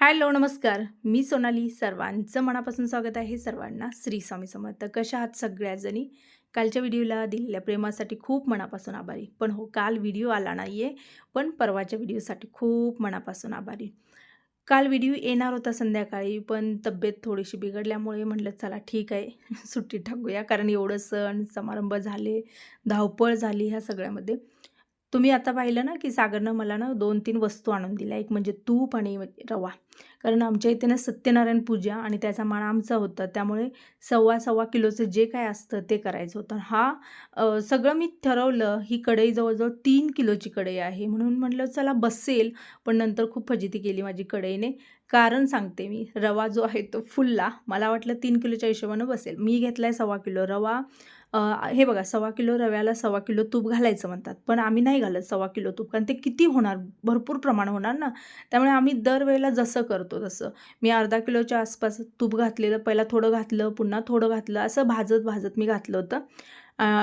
Hello नमस्कार. मी सोनाली सर्वांचं मनापासून स्वागत आहे सर्वांना. श्री स्वामी समर्थ. कशा आहात सगळ्याजणी? कालच्या व्हिडिओला दिलेल्या प्रेमासाठी खूप मनापासून आभारी. पण हो काल व्हिडिओ आला नाही आहे पण परवाच्या व्हिडिओसाठी खूप मनापासून आभारी. काल व्हिडिओ येणार होता संध्याकाळी पण तब्येत थोडीशी बिघडल्यामुळे म्हटलं चला ठीक आहे. सुट्टी टाकूया. कारण एवढं सण समारंभ झाले धावपळ झाली ह्या सगळ्यामध्ये. तुम्ही आता पाहिलं ना की सागरनं मला ना दोन तीन वस्तू आणून दिल्या. एक म्हणजे तूप आणि रवा. कारण आमच्या इथे ना सत्यनारायण पूजा आणि त्याचा मान आमचा होता. त्यामुळे सव्वा सव्वा किलोचं जे काय असतं ते करायचं होतं. हा सगळं मी ठरवलं ही कढई जवळजवळ तीन किलोची कढई आहे. म्हणून म्हटलं चला बसेल. पण नंतर खूप फजिती केली माझी कढईने. कारण सांगते मी रवा जो आहे तो फुलला. मला वाटलं तीन किलोच्या हिशोबानं बसेल. मी घेतला आहे सव्वा किलो रवा. हे बघा सव्वा किलो रव्याला सव्वा किलो तूप घालायचं म्हणतात. पण आम्ही नाही घालत सव्वा किलो तूप कारण ते किती होणार? भरपूर प्रमाण होणार ना? त्यामुळे आम्ही दरवेळेला जसं करतो तसं. मी अर्धा किलोच्या आसपास तूप घातलेलं पहिला थोडं घातलं पुन्हा थोडं घातलं असं भाजत भाजत मी घातलं होतं.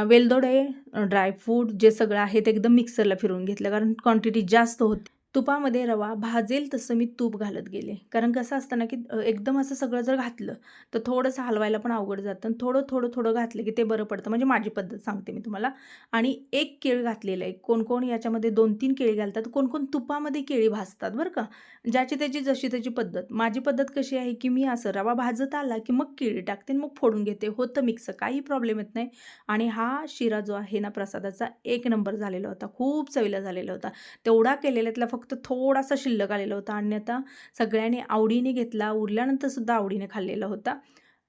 वेलदोडे ड्रायफ्रूट जे सगळं आहे ते एकदम मिक्सरला फिरवून घेतलं कारण क्वांटिटी जास्त होती. तुपामध्ये रवा भाजेल तसं मी तूप घालत गेले. कारण कसं असतं ना की एकदम असं सगळं जर घातलं तर थोडंसं हलवायला पण अवघड जातं. आणि थोडं थोडं थोडं घातलं की ते बरं पडतं. म्हणजे माझी पद्धत सांगते मी तुम्हाला. आणि एक केळ घातलेलं आहे. कोण कोण याच्यामध्ये दोन तीन केळी घालतात. कोण कोण तुपामध्ये केळी भाजतात बरं का. ज्याची त्याची जशी त्याची पद्धत. माझी पद्धत कशी आहे की मी असं रवा भाजत आला की मग केळी टाकते आणि मग फोडून घेते. होतं मिक्स. काही प्रॉब्लेम येत नाही. आणि हा शिरा जो आहे ना प्रसादाचा एक नंबर झालेला होता. खूप चवीला झालेला होता. तेवढा केलेल्यातला फक्त फक्त थोडासा शिल्लक आलेला होता आणि आता सगळ्यांनी आवडीने घेतला उरल्यानंतर सुद्धा आवडीने खाल्लेला होता.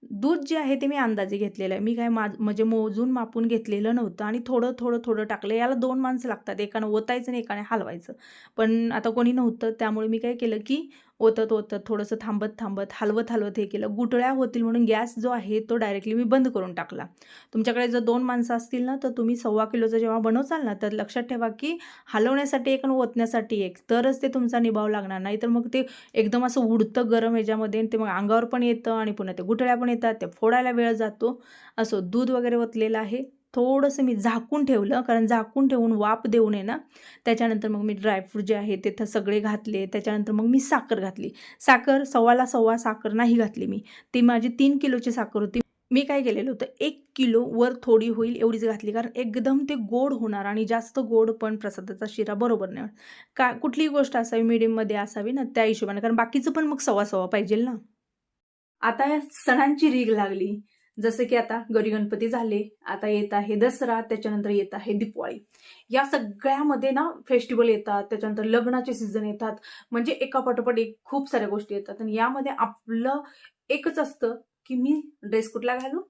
दूध जे आहे ते मी अंदाजे घेतलेलं आहे. मी काय मा म्हणजे मोजून मापून घेतलेलं नव्हतं आणि थोडं थोडं थोडं टाकलं. याला दोन माणसं लागतात एकानं ओतायचं आणि एकाने हलवायचं. पण आता कोणी नव्हतं त्यामुळे मी काय केलं की ओतत ओतत थोडंसं थांबत थांबत हलवत हलवत हे केलं. गुटळ्या होतील म्हणून गॅस जो आहे तो डायरेक्टली मी बंद करून टाकला. तुमच्याकडे जर दोन माणसं असतील ना तर तुम्ही सव्वा किलोचं जेव्हा बनवचाल ना तर लक्षात ठेवा की हलवण्यासाठी एक आणि ओतण्यासाठी एक. तरच ते तुमचा निभाव लागणार. नाही तर मग ते एकदम असं उडतं गरम ह्याच्यामध्ये ते मग अंगावर पण येतं आणि पुन्हा ते गुटळ्या पण येतात ते फोडायला वेळ जातो. असं दूध वगैरे ओतलेलं आहे. थोडंसं मी झाकून ठेवलं कारण झाकून ठेवून वाफ देऊ नये ना त्याच्यानंतर मग मी ड्रायफ्रूट जे आहे ते सगळे घातले त्याच्यानंतर मग मी साखर घातली. साखर सव्वाला सव्वा साखर नाही घातली मी. ती माझी तीन किलोची साखर होती. मी काय केलेलं होतं एक किलो वर थोडी होईल एवढीच घातली कारण एकदम ते गोड होणार आणि जास्त गोड पण प्रसादाचा शिरा बरोबर नाही का कुठलीही गोष्ट असावी मिडियममध्ये असावी ना त्या हिशोबाने कारण बाकीचं पण मग सव्वा सव्वा पाहिजे ना. आता या सणांची रीग लागली. जसं की आता गौरी गणपती झाले आता येत आहे दसरा त्याच्यानंतर येत आहे दिपवाळी या सगळ्यामध्ये ना फेस्टिवल येतात त्याच्यानंतर लग्नाचे सीझन येतात. म्हणजे एका पाठोपाठ एक खूप साऱ्या गोष्टी येतात. आणि यामध्ये आपलं एकच असतं की मी ड्रेस कुठला घालू?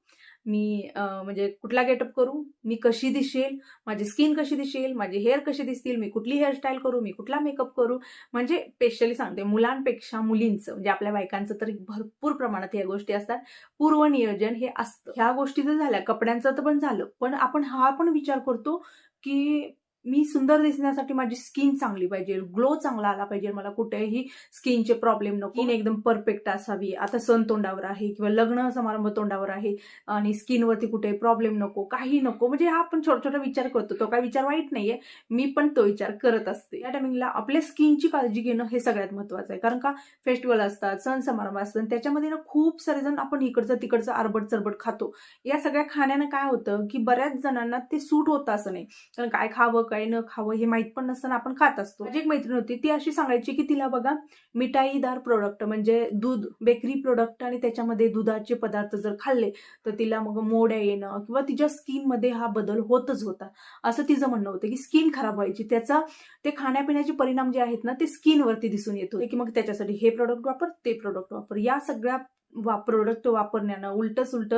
मी म्हणजे कुठला गेटअप करू? मी कशी दिसेल? माझी स्किन कशी दिसेल? माझे हेअर कसे दिसतील? मी कुठली हेअरस्टाईल करू? मी कुठला मेकअप करू? म्हणजे स्पेशली सांगते मुलांपेक्षा मुलींचं म्हणजे आपल्या बायकांचं तर भरपूर प्रमाणात या गोष्टी असतात. पूर्वनियोजन हे असतं. ह्या गोष्टी तर झाल्या कपड्यांचं तर पण झालं पण आपण हा पण विचार करतो की मी सुंदर दिसण्यासाठी माझी स्किन चांगली पाहिजे. ग्लो चांगला आला पाहिजे. मला कुठेही स्किनचे प्रॉब्लेम नको. स्किन एकदम परफेक्ट असावी. आता सण तोंडावर आहे किंवा लग्न समारंभ तोंडावर आहे आणि स्किनवरती कुठे प्रॉब्लेम नको काही नको. म्हणजे हा आपण छोटा छोटा विचार करतो. तो काय विचार वाईट नाहीये. मी पण तो विचार करत असते. या टायमिंगला आपल्या स्किनची काळजी घेणं हे सगळ्यात महत्वाचं आहे. कारण का फेस्टिवल असतात सण समारंभ असतात आणि त्याच्यामध्ये ना खूप सारे जण आपण इकडचं तिकडचं आरबट चरबट खातो. या सगळ्या खाण्यानं काय होतं की बऱ्याच जणांना ते सूट होतं असं नाही. कारण काय खावं काय न खावं हे माहीत पण नसताना आपण खात असतो. माझी एक मैत्रीण होती ती अशी सांगायची की तिला बघा मिठाईदार प्रोडक्ट म्हणजे दूध बेकरी प्रोडक्ट आणि त्याच्यामध्ये दुधाचे पदार्थ जर खाल्ले तर तिला मग मोड्या येणं किंवा तिच्या स्किनमध्ये हा बदल होतच होता. असं तिचं म्हणणं होतं की स्किन खराब व्हायची. त्याचा ते खाण्यापिण्याचे परिणाम जे आहेत ना ते स्किनवरती दिसून येत होते की मग त्याच्यासाठी हे प्रोडक्ट वापर ते प्रोडक्ट वापर. या सगळ्या वा प्रोडक्ट वापरण्यानं उलट सुलट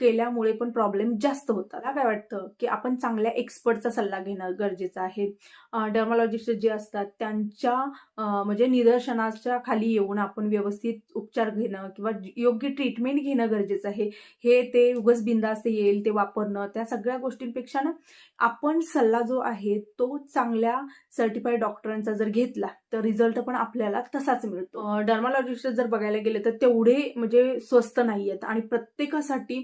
केल्यामुळे पण प्रॉब्लेम जास्त होतात. मला काय वाटतं? की आपण चांगल्या एक्सपर्टचा सल्ला घेणं गरजेचं आहे. डर्मॉलॉजिस्ट जे असतात त्यांच्या म्हणजे निदर्शनाच्या खाली येऊन आपण व्यवस्थित उपचार घेणं किंवा योग्य ट्रीटमेंट घेणं गरजेचं आहे. हे ते उगच बिंदास्त येईल ते वापरणं त्या सगळ्या गोष्टींपेक्षा ना आपण सल्ला जो आहे तो चांगल्या सर्टिफाईड डॉक्टरांचा जर घेतला तर रिझल्ट पण आपल्याला तसाच मिळतो. डर्मॉलॉजिस्ट जर बघायला गेले तर तेवढे म्हणजे स्वस्त नाही आहेत आणि प्रत्येकासाठी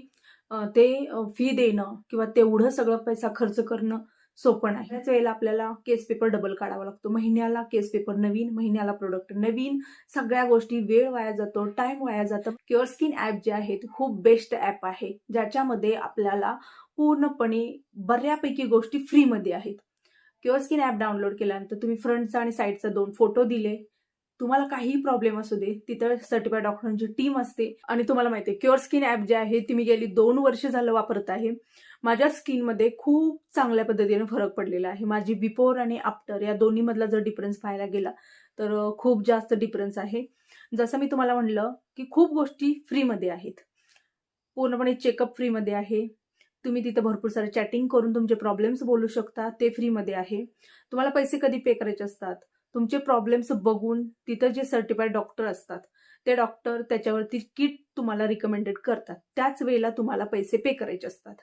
ते फी देणं किंवा तेवढं सगळं पैसा खर्च करणं सोपं नाही. त्याच वेळेला आपल्याला केस पेपर डबल काढावा लागतो. महिन्याला केस पेपर नवीन महिन्याला प्रोडक्ट नवीन. सगळ्या गोष्टी वेळ वाया जातो टाइम वाया जातो. क्युअर स्किन ॲप जे आहे ते खूप बेस्ट ॲप आहे. ज्याच्यामध्ये आपल्याला पूर्णपणे बऱ्यापैकी गोष्टी फ्रीमध्ये आहेत. क्युअर स्किन ॲप डाउनलोड केल्यानंतर तुम्ही फ्रंटचा आणि साईडचा दोन फोटो दिले. तुम्हाला काहीही प्रॉब्लेम असू दे तिथं सर्टिफाईड डॉक्टरांची टीम असते. आणि तुम्हाला माहिती आहे क्युअर स्किन ॲप जे आहे ती मी गेली दोन वर्ष झालं वापरत आहे. माझ्या स्किनमध्ये खूप चांगल्या पद्धतीने फरक पडलेला आहे. माझी बिफोर आणि आफ्टर या दोन्हीमधला जर डिफरन्स पाहायला गेला तर खूप जास्त डिफरन्स आहे. जसं मी तुम्हाला म्हणलं की खूप गोष्टी फ्रीमध्ये आहेत. पूर्णपणे चेकअप फ्रीमध्ये आहे. तुम्ही तिथं भरपूर सारे चॅटिंग करून तुमचे प्रॉब्लेम्स बोलू शकता ते फ्रीमध्ये आहे. तुम्हाला पैसे कधी पे करायचे असतात? तुमचे प्रॉब्लेम्स बघून तिथं जे सर्टिफाईड डॉक्टर असतात ते डॉक्टर त्याच्यावरती किट तुम्हाला रिकमेंडेड करतात. त्याच वेळेला तुम्हाला पैसे पे करायचे असतात.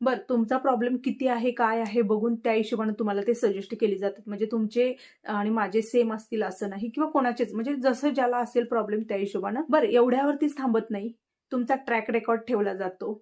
बरं तुमचा प्रॉब्लेम किती आहे काय आहे बघून त्या हिशोबाने तुम्हाला ते सजेस्ट केली जातात. म्हणजे तुमचे आणि माझे सेम असतील असं नाही किंवा कोणाचेच. म्हणजे जसं ज्याला असेल प्रॉब्लेम त्या हिशोबानं. बरं एवढ्यावरतीच थांबत नाही. तुमचा ट्रॅक रेकॉर्ड ठेवला जातो.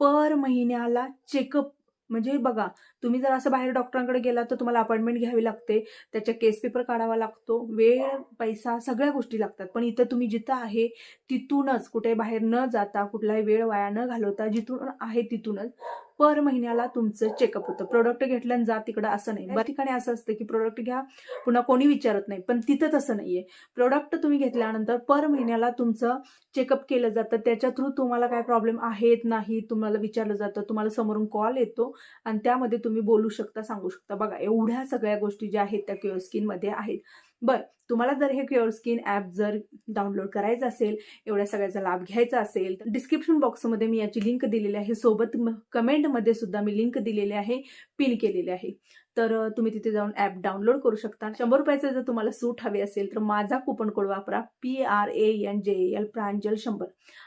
पर महिन्याला चेकअप म्हणजे बघा तुम्ही जर असं बाहेर डॉक्टरांकडे गेला तर तुम्हाला अपॉइंटमेंट घ्यावी लागते त्याच्या केस पेपर काढावा लागतो वेळ पैसा सगळ्या गोष्टी लागतात. पण इथं तुम्ही जिथं आहे तिथूनच कुठे बाहेर न जाता कुठलाही वेळ वाया न घालवता जिथून आहे तिथूनच पर महिन्याला तुमचं चेकअप होतं. प्रोडक्ट घेतलं जा तिकडं असं नाही. बऱ्या ठिकाणी असं असतं की प्रोडक्ट घ्या पुन्हा कोणी विचारत नाही. पण तिथं तसं नाहीये. प्रोडक्ट तुम्ही घेतल्यानंतर पर महिन्याला तुमचं चेकअप केलं जातं. त्याच्या थ्रू तुम्हाला काय प्रॉब्लेम आहेत नाही तुम्हाला विचारलं जातं. तुम्हाला समोरून कॉल येतो आणि त्यामध्ये तुम्ही बोलू शकता सांगू शकता. बघा एवढ्या सगळ्या गोष्टी ज्या आहेत त्या क्युअर स्किनमध्ये आहेत. बरं तुम्हाला जर हे क्युअर स्किन ॲप जर डाउनलोड करायचं असेल एवढ्या सगळ्याचा लाभ घ्यायचा असेल तर डिस्क्रिप्शन बॉक्समध्ये मी याची लिंक दिलेली आहे. सोबत कमेंटमध्ये सुद्धा मी लिंक दिलेली आहे पिन केलेली आहे. तर तुम्ही तिथे जाऊन ॲप डाउनलोड करू शकता. शंभर रुपयाचं जर तुम्हाला सूट हवे असेल तर माझा कुपन कोड वापरा. P R A N J L Pranjal शंभर.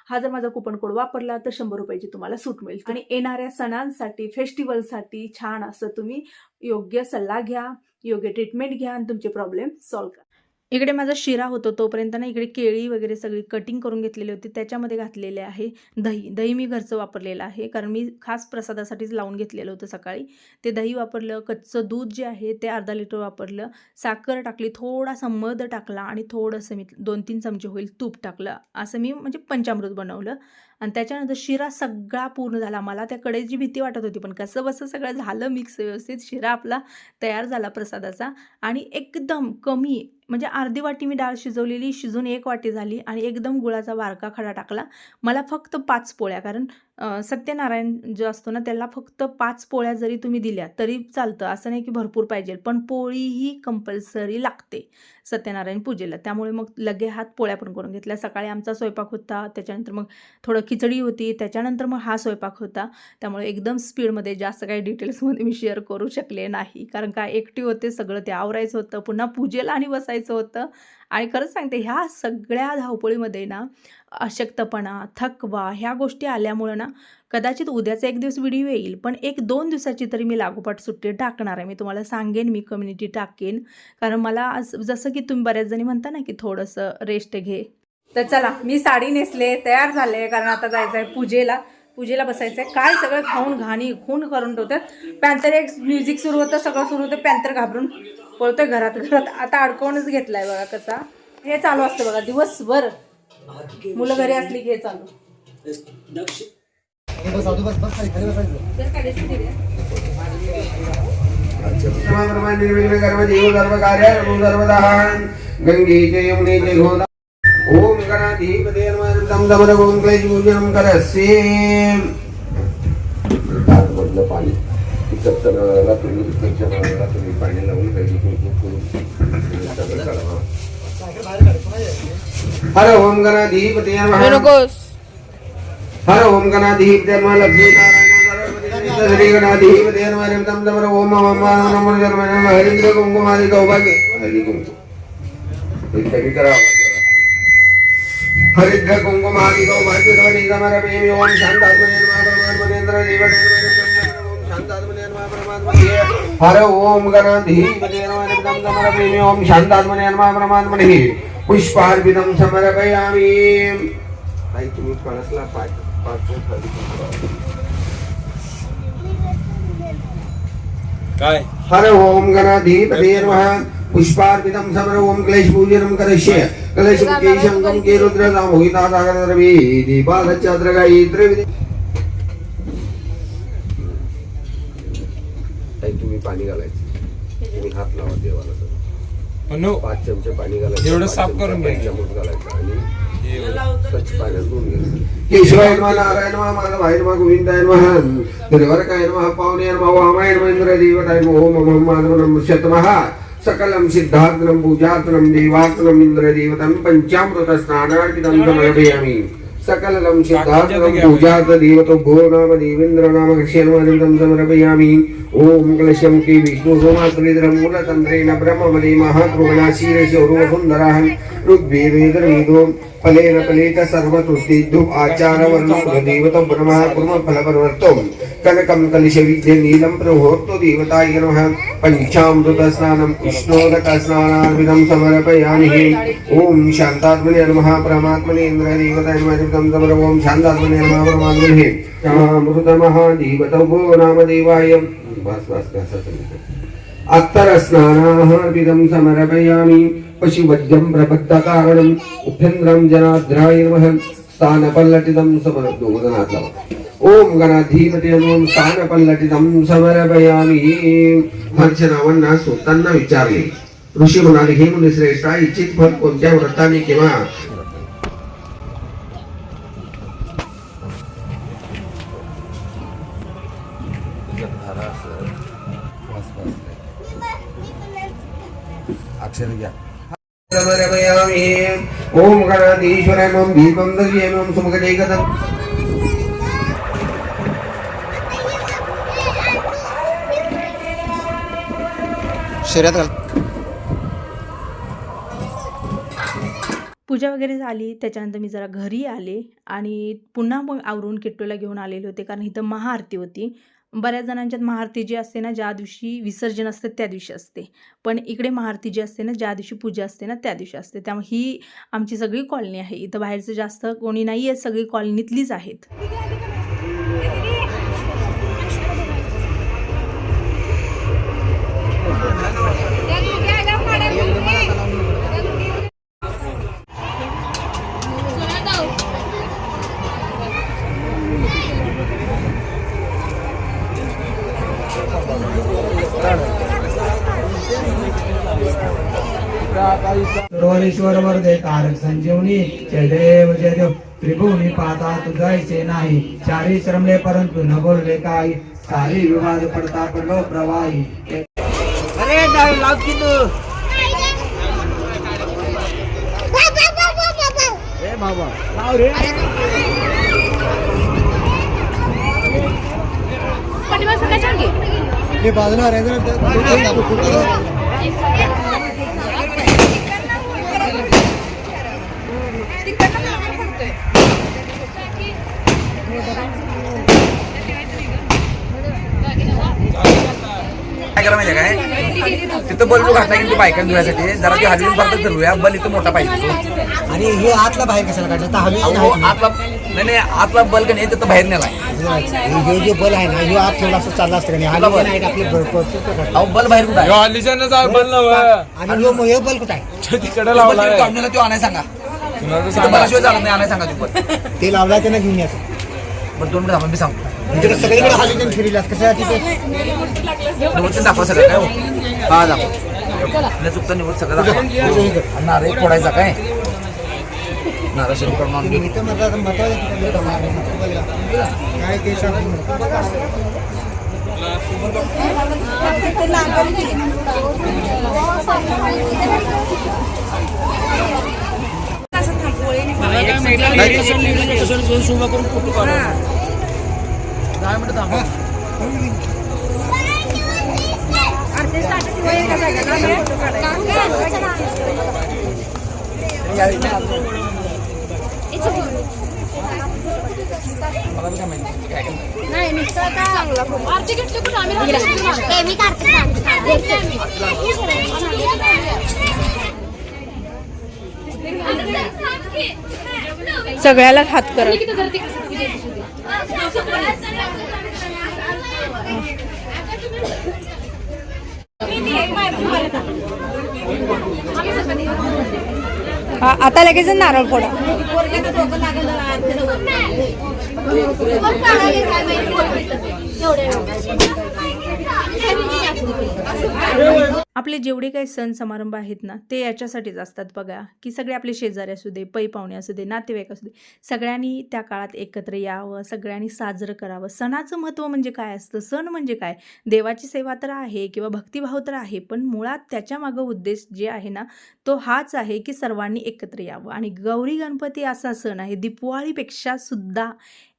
हा जर माझा कुपन कोड वापरला तर शंभर रुपयाची तुम्हाला सूट मिळेल. आणि येणाऱ्या सणांसाठी फेस्टिवलसाठी छान असं तुम्ही योग्य सल्ला घ्या. योग्य ट्रीटमेंट घ्या आणि तुमचे प्रॉब्लेम सॉल्व्ह करा. इकडे माझा शिरा होतो तोपर्यंत ना इकडे केळी वगैरे सगळी कटिंग करून घेतलेली होती त्याच्यामध्ये घातलेले आहे दही. दही मी घरचं वापरलेलं आहे कारण मी खास प्रसादासाठीच लावून घेतलेलं होतं सकाळी. ते दही वापरलं कच्चं दूध जे आहे ते अर्धा लिटर वापरलं साखर टाकली थोडासा मध टाकला आणि थोडंसं मी दोन तीन चमचे होईल तूप टाकलं असं मी म्हणजे पंचामृत बनवलं. आणि त्याच्यानंतर शिरा सगळा पूर्ण झाला. मला त्या कडेची भीती वाटत होती पण कसं बसं सगळं झालं मिक्स व्यवस्थित शिरा आपला तयार झाला प्रसादाचा. आणि एकदम कमी म्हणजे अर्धी वाटी मी डाळ शिजवलेली शिजून एक वाटी झाली आणि एकदम गुळाचा बारका खडा टाकला. मला फक्त पाच पोळ्या कारण सत्यनारायण जो असतो ना त्याला फक्त पाच पोळ्या जरी तुम्ही दिल्या तरी चालतं. असं नाही की भरपूर पाहिजे पण पोळी ही कंपल्सरी लागते सत्यनारायण पूजेला. त्यामुळे मग लगे हात पोळ्या पण करून घेतल्या. सकाळी आमचा स्वयंपाक होता त्याच्यानंतर मग थोडं खिचडी होती त्याच्यानंतर मग हा स्वयंपाक होता. त्यामुळे एकदम स्पीडमध्ये जास्त काही डिटेल्समध्ये मी शेअर करू शकले नाही. कारण काय एकटी होते सगळं ते आवरायचं होतं. पुन्हा पूजेला आणि बसायचं होतं. आणि खरंच सांगते ह्या सगळ्या धावपळीमध्ये ना अशक्तपणा थकवा ह्या गोष्टी आल्यामुळं ना कदाचित उद्याचा एक दिवस व्हिडिओ येईल पण एक दोन दिवसाची तरी मी लागोपाठ सुट्टी टाकणार आहे. मी तुम्हाला सांगेन मी कम्युनिटी टाकेन. कारण मला आज जसं की तुम्ही बऱ्याच जणी म्हणता ना की थोडंसं रेस्ट घे. तर चला मी साडी नेसले तयार झाले कारण आता जायचं आहे पूजेला. पूजेला बसायचं आहे काय सगळं खाऊन घाणी खून करून ठेवतात. पॅन्थर एक म्युझिक सुरू होतं सगळं सुरू होतं. पॅन्थर घाबरून पळतोय घरात घरात आता अडकवूनच घेतलाय बघा कसा हे चालू असतं बघा दिवसभर मुलं घरी असली की हे चालू बस आधी बस गंगे ओम गणाधिपते नमः दमर ओम क्लेश पूजनम करस्य पाणी तलावाला तुम्ही नळाला तुम्ही पाणी लावून काही करून हर ओम गणाधिपते नमः. हर ओम गणाधिपते नमः. लक्ष्मी श्री तम ओम नमो. नमः हरिंद्र सौभाग्य हरि कुंकुम कमी करा. हरिद्र सौभाग्य समर ओम शांतात्मने देवदेव हर ओम प्रेमी ओम शांतात्मने नमः परमात्मने पुष्पार्पितं समर्पयामि। तुम्ही काय? हर ओम गणाधिपते नमः। पुष्पार्पितं समर ओम क्लेश पूजनं करिष्ये। कलशं केशं के रुद्रदां मोहिता सागरद्रवी दीपालच्छाद्रगायी त्रिविधि ताई तुम्ही पाणी घालायचं तुम्ही हात लावा देवाला तर. पाच चमचे पाणी घालायचं एवढं साफ चमचे करून. पंचामृत घालायचं आणि हे. स्वच्छ पाण्यात धुवून घ्यायचं केशवाय नमः नारायण नमः माधवाय नमः गोविंदाय नमः त्रिवर्गाय नमः पावने नमः वामाय नमः इंद्रदेवताय नमः ओम नमः माधवनम शतमः सकलं सिद्धार्थनं पूजार्थनं देवार्थनं इंद्रदेवतं पञ्चामृत स्नानार्पितं समर्पयामि सकलं सिद्धार्थनं पूजार्थ देवतो भो नाम देवेन्द्र नाम कृष्णमदितं समर्पयामि ओम क्लशं के विष्णु सोमात्रिद्रं मूलतन्त्रेण ब्रह्ममदे महाकृगणाशीरशौर्वसुन्दरः ऋग्वेदेदर्मिदो फलेन फलेत सर्वतुष्टिद्धु आचारवर्णो देवतो ब्रह्मः कुर्म फलपरिवर्तो कनकं कलिशविद्ये नीलं प्रहोर्तो देवताय नमः। पञ्चामृत स्नानं कृष्णोदक स्नानार्पितं समर्पयामि। ॐ शान्तात्मने नमः। परमात्मने इन्द्रदेवताय नमः। देवतं समर ॐ शान्तात्मने नमः। परमात्मने अमृतमहादेवतो भो नाम देवाय बस बस बस अत्तरस्नानार्पितं प्रबद्धकारणम् उपेन्द्रं जनाद्राय स्थानपल्लटितं समर्दोदनाथ ओम गणाधिपती ओम स्थानपल्लटितं समर्पयामि। हर्षरावांना स्वतःना विचारले। ऋषी म्हणाले हे मुनी इच्छित फल कोणत्या व्रताने किंवा समर्पयामि ओम गणाधीश्वराय नमः भीमं गतम् शर्यत घाल. पूजा वगैरे झाली त्याच्यानंतर मी जरा घरी आले आणि पुन्हा मग आवरून किट्टूला घेऊन आलेले होते कारण इथं महाआरती होती. बऱ्याच जणांच्यात महाआरती जी असते ना ज्या दिवशी विसर्जन असते त्या दिवशी असते. पण इकडे महाआरती जी असते ना ज्या दिवशी पूजा असते ना त्या दिवशी असते. त्यामुळे ही आमची सगळी कॉलनी आहे. इथं बाहेरचं जास्त कोणी नाही आहे सगळी कॉलनीतलीच आहेत. सर्वरेश्वर वरदे तारक संजीवनी जय देव जय देव त्रिभुवनी पाहता तुझायचे नाही चारी श्रमले परंतु न बोलले काही सारी विवाद पडता पडलो प्रवाही हे बाजूला राहायचं काय करा माहिती आहे काय? तिथं बल्ब घातला की बायका धुण्यासाठी जरा ते हलवून परत धरूया बल इथं मोठा पाहिजे आणि हे आतला बाहेर कशाला काढलं? तर हवी आतला नाही नाही आतला बल का नाही तिथं बाहेर नेलाय. हे जे बल आहे ना हे आत ठेवला असं चाललं असतं का नाही? कुठला बल? हवी नाही आपले बल- बल- बल- बल- अहो बल बाहेर कुठं आहे? आणि ह्यो- ह्यो बल कुठं आहे? तिकडे बल लावलाय तिकडे काढून नेला, तो आणाय सांगा. बलाशिवाय चालत नाही आणाय सांगा तू ते लावला त्यानं घेऊन यायचं बरं दोन मिनिट थांबा, मी सांगतो. तिकडे सगळीकडे हाली त्यांनी फिरला निवड ते दाखवा सगळं काय हो? हा दाखवा. नाही चुकतं निवड सगळं दाखवा नारळ फोडायचा काय? नारळ करून आणून. इथं म्हटलं तर महत्वाचं काय ते सांगू दहा मिनिटं थांबा नाही. आता चांगला आरती घेतली कुठं आम्ही सगळ्याला हात करा. आता लगेच नारळ फोडा. आपले जेवढे काही सण समारंभ आहेत ना ते याच्यासाठीच असतात बघा की सगळे आपले शेजारी असू दे पै पाहुणे असू दे नातेवाईक असू दे सगळ्यांनी त्या काळात एकत्र यावं सगळ्यांनी साजरं करावं. सणाचं महत्त्व म्हणजे काय असतं? सण म्हणजे काय? देवाची सेवा तर आहे किंवा भक्तिभाव तर आहे पण मुळात त्याच्यामागं उद्देश जे आहे ना तो हाच आहे की सर्वांनी एकत्र यावं. आणि गौरी गणपती असा सण आहे दिपवाळीपेक्षा सुद्धा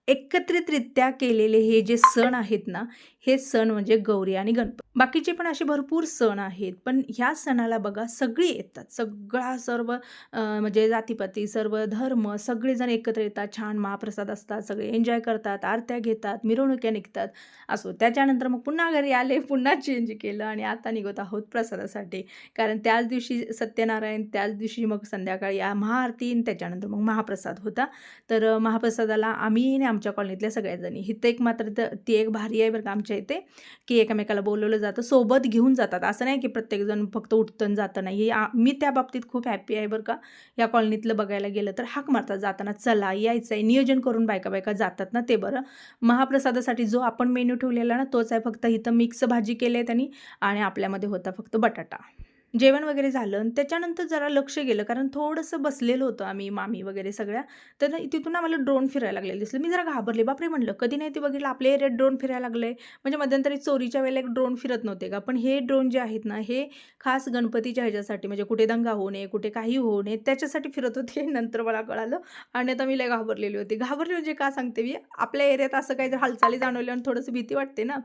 एकत्रितरित्या केलेले हे जे सण आहेत ना हे सण म्हणजे गौरी आणि गणपती. बाकीचे पण असे भरपूर सण आहेत पण ह्या सणाला बघा सगळी येतात. सगळा सर्व म्हणजे जातीपाती सर्व धर्म सगळेजण एकत्र येतात छान महाप्रसाद असतात सगळे एन्जॉय करतात आरत्या घेतात मिरवणुक्या निघतात. असो त्याच्यानंतर मग पुन्हा घरी आले पुन्हा चेंज केलं आणि आता निघत आहोत प्रसादासाठी. कारण त्याच दिवशी सत्यनारायण त्याच दिवशी मग संध्याकाळी आ- महाआरती आणि त्याच्यानंतर मग महाप्रसाद होता. तर महाप्रसादाला आम्ही आणि आमच्या कॉलनीतल्या सगळ्याजणी. हिथं एक मात्र ती एक भारी आहे बरं का आमच्या इथे की एकमेकाला बोलवलं जातं सोबत घेऊन जातात. असं नाही की प्रत्येकजण फक्त उठतं जातं नाही. हे मी त्या बाबतीत खूप हॅप्पी आहे बरं का. या कॉलनीतलं बघायला गेलं तर हाक मारतात जाताना चला यायचं आहे. नियोजन करून बायका बायका जातात ना ते बरं. महाप्रसादासाठी जो आपण मेन्यू ठेवलेला ना तोच आहे फक्त इथं मिक्स भाजी केली आहे त्यांनी आणि आपल्यामध्ये होता फक्त बटाटा. जेवण वगैरे झालं आणि त्याच्यानंतर जरा लक्ष गेलं कारण थोडंसं बसलेलं होतं आम्ही मामी वगैरे सगळ्या. तर तिथून आम्हाला ड्रोन फिरायला लागलेलं दिसलं. मी जरा घाबरले. बापरे म्हणलं कधी नाही ते बघितलं आपल्या एरियात ड्रोन फिरायला लागले. म्हणजे मध्यंतरी चोरीच्या वेळेला एक ड्रोन फिरत नव्हते का? पण हे ड्रोन जे आहेत ना हे खास गणपतीच्या ह्याच्यासाठी म्हणजे कुठे दंगा होऊ नये कुठे काही होऊ नये त्याच्यासाठी फिरत होते. नंतर मला कळालं. आणि आता मी लय घाबरलेली होती. घाबरली म्हणजे का सांगते मी? आपल्या एरियात असं काही जर हालचाली जाणवल्यावर आणि थोडंसं भीती वाटते ना.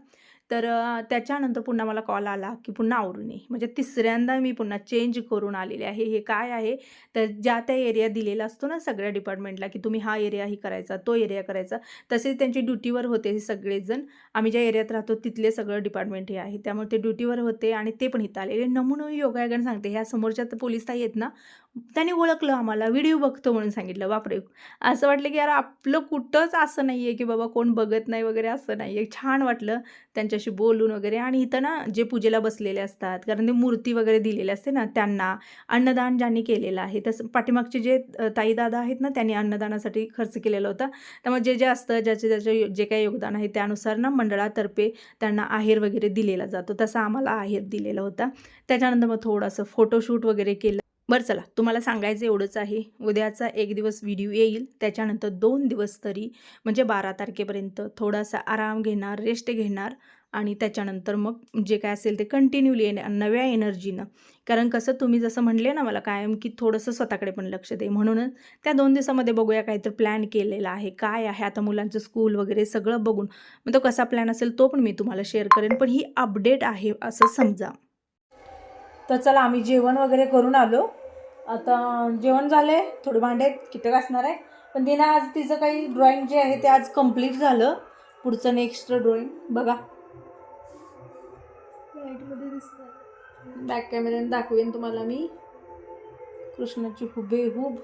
तर त्याच्यानंतर पुन्हा मला कॉल आला की पुन्हा आवरून ये म्हणजे तिसऱ्यांदा मी पुन्हा चेंज करून आलेले आहे. हे काय आहे? तर ज्या त्या एरिया दिलेला असतो ना सगळ्या डिपार्टमेंटला की तुम्ही हा एरिया ही करायचा तो एरिया करायचा तसेच त्यांची ड्युटीवर होते हे सगळेजण. आम्ही ज्या एरियात राहतो तिथले सगळं डिपार्टमेंट हे आहे. त्यामुळे ते ड्युटीवर होते आणि ते पण इथं आलेले. नमुनवी योगायोगाने सांगते ह्या समोरच्या पोलीस ताई आहेत ना त्यांनी ओळखलं आम्हाला व्हिडिओ बघतो म्हणून सांगितलं बापरे असं वाटलं की यार आपलं कुठंच असं नाही आहे की बाबा कोण बघत नाही वगैरे असं नाही आहे छान वाटलं त्यांच्याशी बोलून वगैरे आणि इथं ना जे पूजेला बसलेले असतात कारण ते मूर्ती वगैरे दिलेले असते ना त्यांना अन्नदान ज्यांनी केलेलं आहे तसं पाठीमागचे जे ताईदादा आहेत ना त्यांनी अन्नदानासाठी खर्च केलेला होता. त्यामुळे जे जे असतं ज्याचे ज्याचे जे काही योगदान आहे त्यानुसार ना मंडळातर्फे त्यांना आहेर वगैरे दिलेला जातो तसा आम्हाला आहेर दिलेला होता. त्याच्यानंतर मग थोडंसं फोटोशूट वगैरे केलं. बरं चला तुम्हाला सांगायचं एवढंच आहे. उद्याचा एक दिवस व्हिडिओ येईल. त्याच्यानंतर दोन दिवस तरी म्हणजे बारा तारखेपर्यंत थोडासा आराम घेणार रेस्ट घेणार आणि त्याच्यानंतर मग जे काय असेल ते कंटिन्यूली येणार नव्या एनर्जीनं कारण कसं तुम्ही जसं म्हणले ना मला कायम की थोडंसं स्वतःकडे पण लक्ष दे. म्हणूनच त्या दोन दिवसामध्ये बघूया काहीतरी प्लॅन केलेला आहे. काय आहे? आता मुलांचं स्कूल वगैरे सगळं बघून. मग तो कसा प्लॅन असेल तो पण मी तुम्हाला शेअर करेन. पण ही अपडेट आहे असं समजा. तर चला आम्ही जेवण वगैरे करून आलो. आता जेवण झाले थोडे भांडे कीटक असणार आहे. पण तिनं आज तिचं काही ड्रॉइंग जे आहे ते आज कंप्लीट झालं. पुढचं नेक्स्ट ड्रॉइंग बघा. बॅक कॅमेऱ्याने दाखवेन तुम्हाला मी. कृष्णाची हुबेहूब.